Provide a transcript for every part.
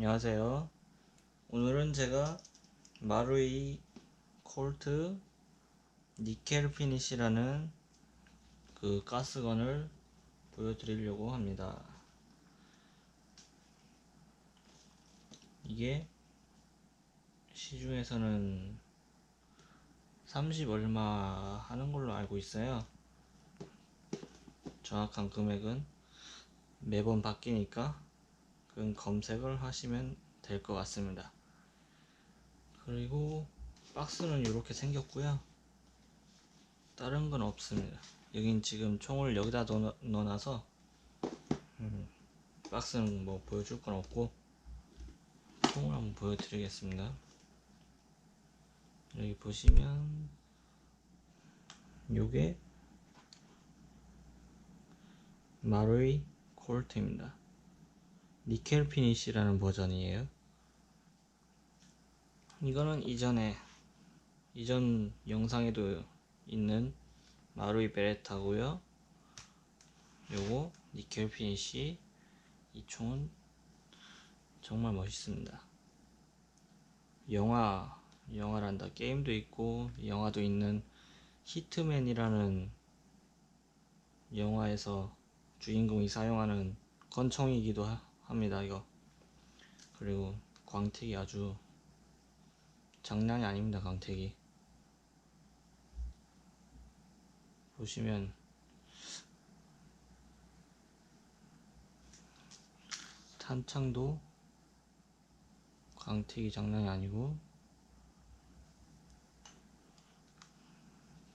안녕하세요. 오늘은 제가 마루이 콜트 니켈 피니시라는 그 가스건을 보여드리려고 합니다. 이게 시중에서는 30 얼마 하는 걸로 알고 있어요. 정확한 금액은 매번 바뀌니까 검색을 하시면 될 것 같습니다. 그리고 박스는 이렇게 생겼고요. 다른 건 없습니다. 여긴 지금 총을 여기다 넣어, 넣어놔서 음, 박스는 뭐 보여줄 건 없고 총을 한번 보여드리겠습니다. 여기 보시면 요게 마루이 콜트입니다. 니켈 피니시라는 버전이에요. 이거는 이전에 이전 영상에도 있는 마루이 베레타고요. 요거 니켈 피니시 이 총은 정말 멋있습니다. 영화 영화란다 게임도 있고 영화도 있는 히트맨이라는 영화에서 주인공이 사용하는 권총이기도 하- 합니다 이거. 그리고 광택이 아주 장난이 아닙니다 광택이. 보시면 탄창도 광택이 장난이 아니고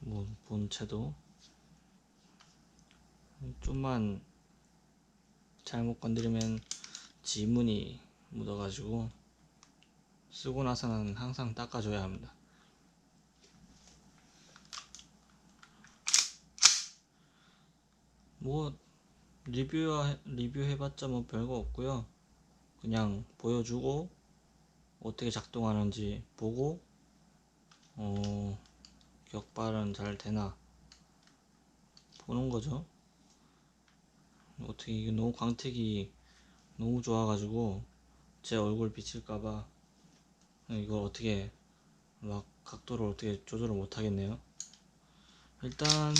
뭐 본체도 좀만 잘못 건드리면 지문이 묻어가지고 쓰고 나서는 항상 닦아줘야 합니다. 뭐 리뷰 리뷰해봤자 뭐 별거 없고요. 그냥 보여주고 어떻게 작동하는지 보고 어 격발은 잘 되나 보는 거죠. 어떻게 이게 너무 광택이 너무 좋아가지고 제 얼굴 비칠까봐 이걸 어떻게 막 각도를 어떻게 조절을 못하겠네요. 일단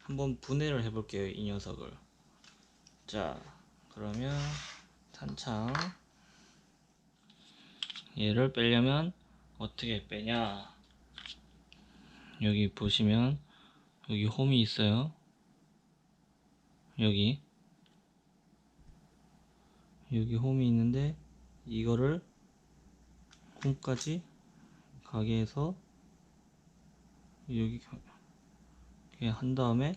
한번 분해를 해볼게요 이 녀석을. 자 그러면 탄창 얘를 빼려면 어떻게 빼냐? 여기 보시면 여기 홈이 있어요. 여기 여기 홈이 있는데 이거를 홈까지 가게 해서 여기 이렇게 한 다음에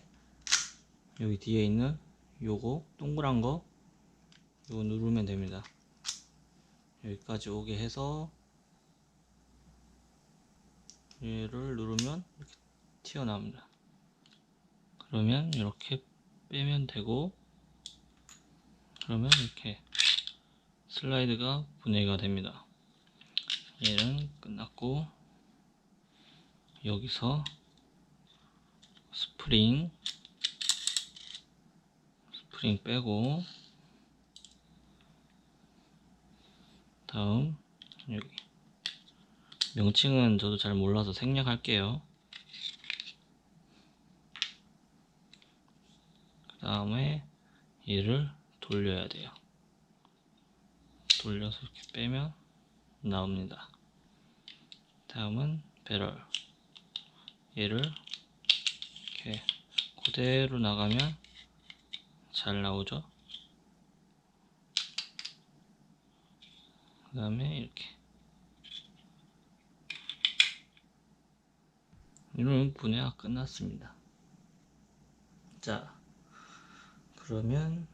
여기 뒤에 있는 요거 동그란 거 요거 누르면 됩니다. 여기까지 오게 해서 얘를 누르면 이렇게 튀어나옵니다. 그러면 이렇게 빼면 되고 그러면 이렇게 슬라이드가 분해가 됩니다. 얘는 끝났고 여기서 스프링 스프링 빼고 다음 여기 명칭은 저도 잘 몰라서 생략할게요. 그 다음에 얘를 돌려야 돼요. 돌려서 이렇게 빼면 나옵니다. 다음은 배럴. 얘를 이렇게 그대로 나가면 잘 나오죠. 그 다음에 이렇게 이런 분해가 끝났습니다. 자, 그러면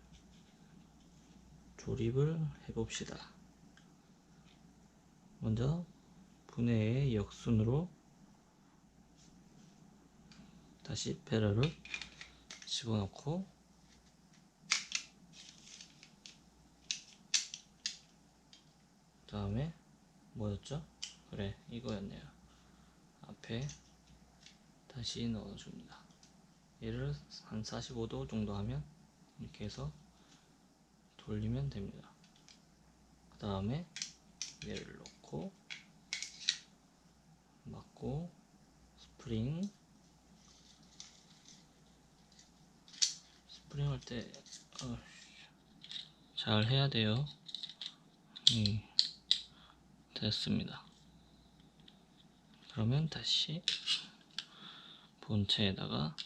조립을 해봅시다. 먼저 분해의 역순으로 다시 배럴을 집어넣고 그 다음에 뭐였죠? 그래 이거였네요. 앞에 다시 넣어줍니다. 얘를 한 45도 정도 하면 이렇게 해서 돌리면 됩니다. 그 다음에 얘를 넣고 맞고 스프링 스프링 할 때 잘 해야 돼요. 음, 됐습니다. 그러면 다시 본체에다가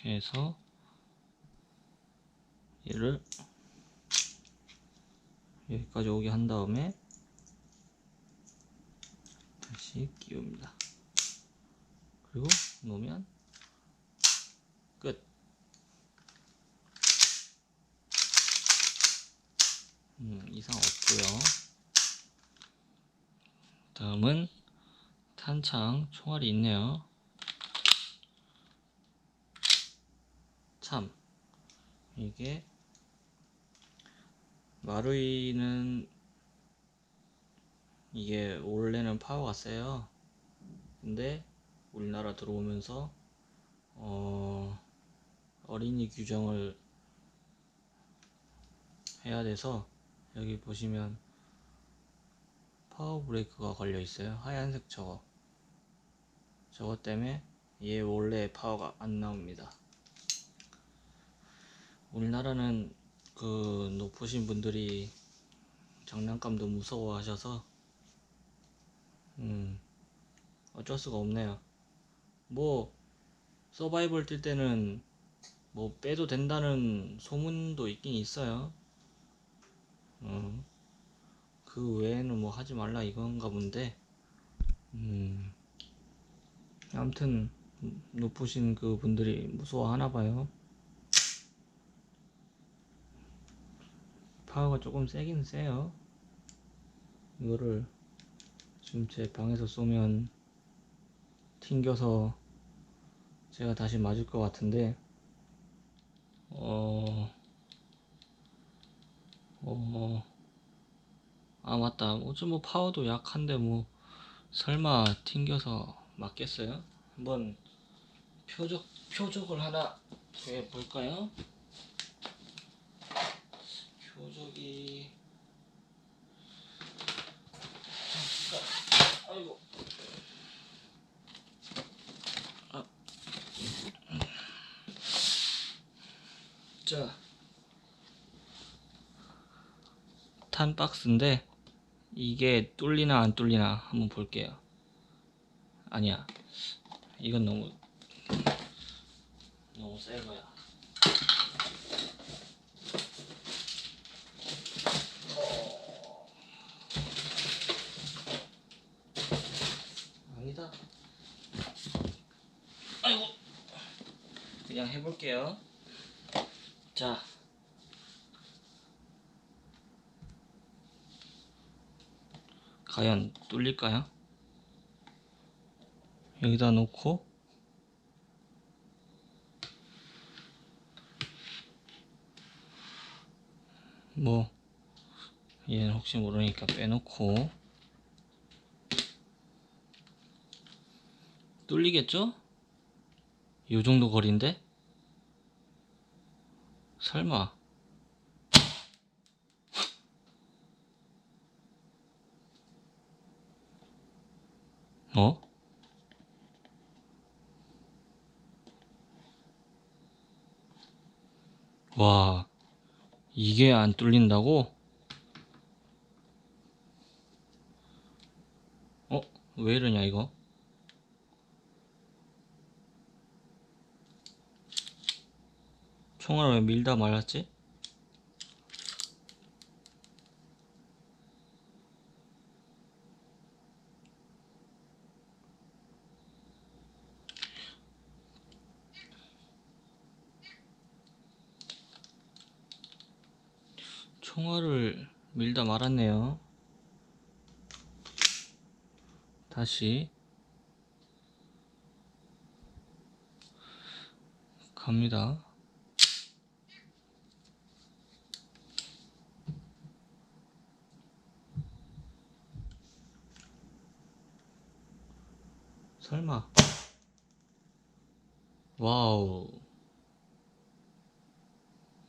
이렇게 해서 얘를 여기까지 오게 한 다음에 다시 끼웁니다. 그리고 놓으면 끝. 음, 이상 없고요. 다음은 탄창 총알이 있네요. 참 이게 마루이는 이게 원래는 파워가 세요. 근데 우리나라 들어오면서 어 어린이 규정을 해야 돼서 여기 보시면 파워 브레이크가 걸려 있어요. 하얀색 저거. 저거 때문에 얘 원래 파워가 안 나옵니다. 우리나라는 그 높으신 분들이 장난감도 무서워 하셔서 음 어쩔 수가 없네요. 뭐 서바이벌 뛸 때는 뭐 빼도 된다는 소문도 있긴 있어요. 음, 그 외에는 뭐 하지 말라 이건가 본데 음, 아무튼 높으신 그 분들이 무서워 하나 봐요. 파워가 조금 세긴 세요. 이거를 지금 제 방에서 쏘면 튕겨서 제가 다시 맞을 것 같은데 어... 어... 아 맞다 어째 뭐 파워도 약한데 뭐 설마 튕겨서 맞겠어요? 한번 표적 표적을 하나 해 볼까요? 잠깐 아이고. 아. 자. 탄박스인데 이게 뚫리나 안 뚫리나 한번 볼게요. 아니야. 이건 너무 너무 새 거야 아니다. 아이고. 그냥 해볼게요. 자. 과연 뚫릴까요? 여기다 놓고 뭐 얘는 혹시 모르니까 빼놓고 뚫리겠죠? 요 정도 거리인데? 설마. 어? 와, 이게 안 뚫린다고? 어? 왜 이러냐, 이거? 총알 왜 밀다 말았지? 총알을 밀다 말았네요. 다시 갑니다. 설마. 와우.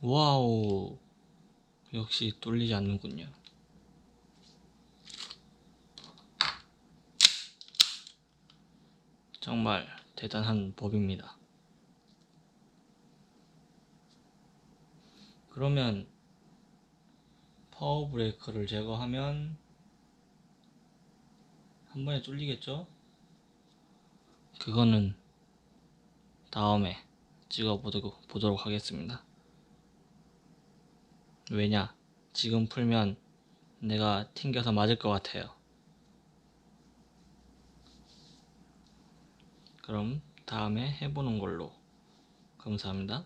와우. 역시 뚫리지 않는군요. 정말 대단한 법입니다. 그러면 파워 브레이커를 제거하면 한 번에 뚫리겠죠? 그거는 다음에 찍어 보도록, 보도록 하겠습니다. 왜냐? 지금 풀면 내가 튕겨서 맞을 것 같아요. 그럼 다음에 해보는 걸로. 감사합니다.